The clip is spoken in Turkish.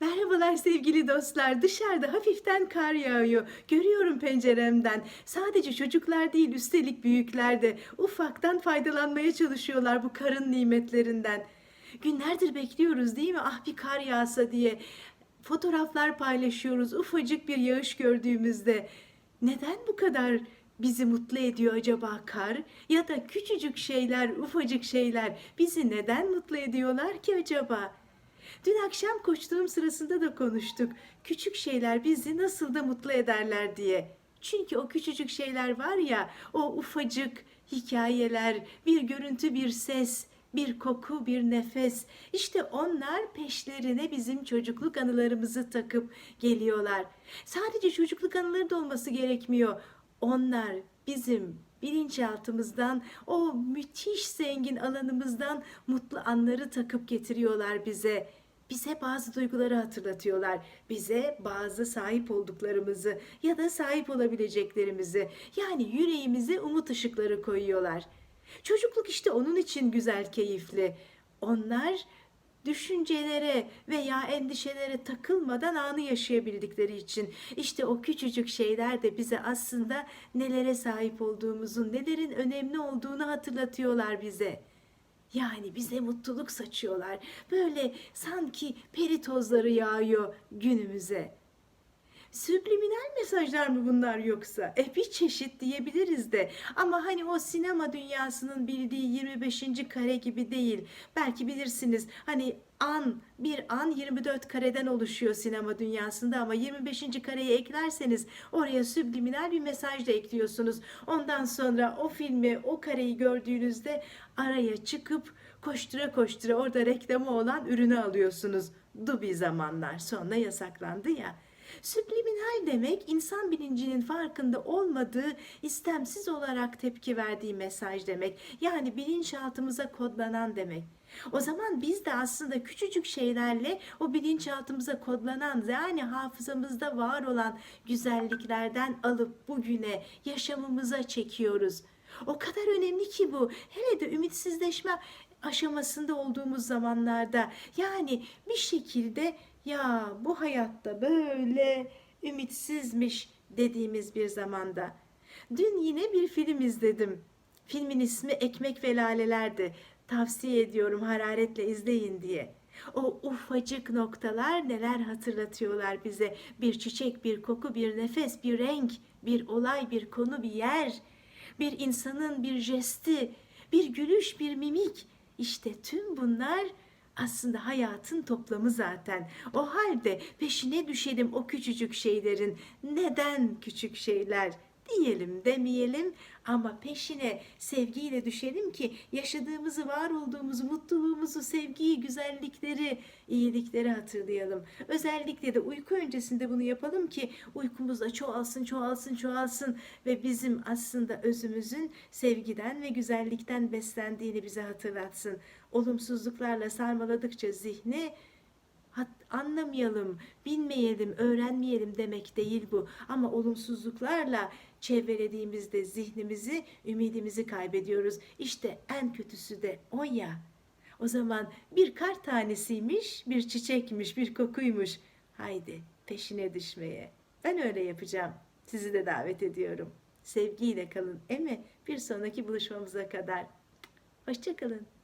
Merhabalar sevgili dostlar. Dışarıda hafiften kar yağıyor. Görüyorum penceremden. Sadece çocuklar değil üstelik büyükler de ufaktan faydalanmaya çalışıyorlar bu karın nimetlerinden. Günlerdir bekliyoruz değil mi? Ah bir kar yağsa diye. Fotoğraflar paylaşıyoruz ufacık bir yağış gördüğümüzde. Neden bu kadar bizi mutlu ediyor acaba kar? Ya da küçücük şeyler, ufacık şeyler bizi neden mutlu ediyorlar ki acaba? Dün akşam koştuğum sırasında da konuştuk. Küçük şeyler bizi nasıl da mutlu ederler diye. Çünkü o küçücük şeyler var ya, o ufacık hikayeler, bir görüntü, bir ses, bir koku, bir nefes. İşte onlar peşlerine bizim çocukluk anılarımızı takıp geliyorlar. Sadece çocukluk anıları da olması gerekmiyor. Onlar bizim bilinçaltımızdan, o müthiş zengin alanımızdan mutlu anları takıp getiriyorlar bize. Bize bazı duyguları hatırlatıyorlar. Bize bazı sahip olduklarımızı ya da sahip olabileceklerimizi yani yüreğimize umut ışıkları koyuyorlar. Çocukluk işte onun için güzel, keyifli. Onlar düşüncelere veya endişelere takılmadan anı yaşayabildikleri için işte o küçücük şeyler de bize aslında nelere sahip olduğumuzun, nelerin önemli olduğunu hatırlatıyorlar bize. Yani bize mutluluk saçıyorlar. Böyle sanki peri tozları yağıyor günümüze. Subliminal mesajlar mı bunlar yoksa? E bir çeşit diyebiliriz de. Ama hani o sinema dünyasının bildiği 25. kare gibi değil. Belki bilirsiniz hani an, bir an 24 kareden oluşuyor sinema dünyasında ama 25. kareyi eklerseniz oraya subliminal bir mesaj da ekliyorsunuz. Ondan sonra o filmi, o kareyi gördüğünüzde araya çıkıp koştura koştura orada reklamı olan ürünü alıyorsunuz. Dubi zamanlar sonra yasaklandı ya. Subliminal demek insan bilincinin farkında olmadığı, istemsiz olarak tepki verdiği mesaj demek. Yani bilinçaltımıza kodlanan demek. O zaman biz de aslında küçücük şeylerle o bilinçaltımıza kodlanan yani hafızamızda var olan güzelliklerden alıp bugüne yaşamımıza çekiyoruz. O kadar önemli ki bu. Hele de ümitsizleşme aşamasında olduğumuz zamanlarda yani bir şekilde ya bu hayatta böyle ümitsizmiş dediğimiz bir zamanda. Dün yine bir film izledim. Filmin ismi Ekmek ve Laleler'di. Tavsiye ediyorum hararetle izleyin diye. O ufacık noktalar neler hatırlatıyorlar bize. Bir çiçek, bir koku, bir nefes, bir renk, bir olay, bir konu, bir yer. Bir insanın bir jesti, bir gülüş, bir mimik. İşte tüm bunlar aslında hayatın toplamı zaten. O halde peşine düşelim o küçücük şeylerin. Neden küçük şeyler? Diyelim demeyelim ama peşine sevgiyle düşelim ki yaşadığımızı, var olduğumuzu, mutluluğumuzu, sevgiyi, güzellikleri, iyilikleri hatırlayalım. Özellikle de uyku öncesinde bunu yapalım ki uykumuz da çoğalsın, çoğalsın, çoğalsın ve bizim aslında özümüzün sevgiden ve güzellikten beslendiğini bize hatırlatsın. Olumsuzluklarla sarmaladıkça zihni anlamayalım, bilmeyelim, öğrenmeyelim demek değil bu. Ama olumsuzluklarla çevrelediğimizde zihnimizi, ümidimizi kaybediyoruz. İşte en kötüsü de o ya. O zaman bir kar tanesiymiş, bir çiçekmiş, bir kokuymuş. Haydi peşine düşmeye. Ben öyle yapacağım. Sizi de davet ediyorum. Sevgiyle kalın. Eme bir sonraki buluşmamıza kadar. Hoşçakalın.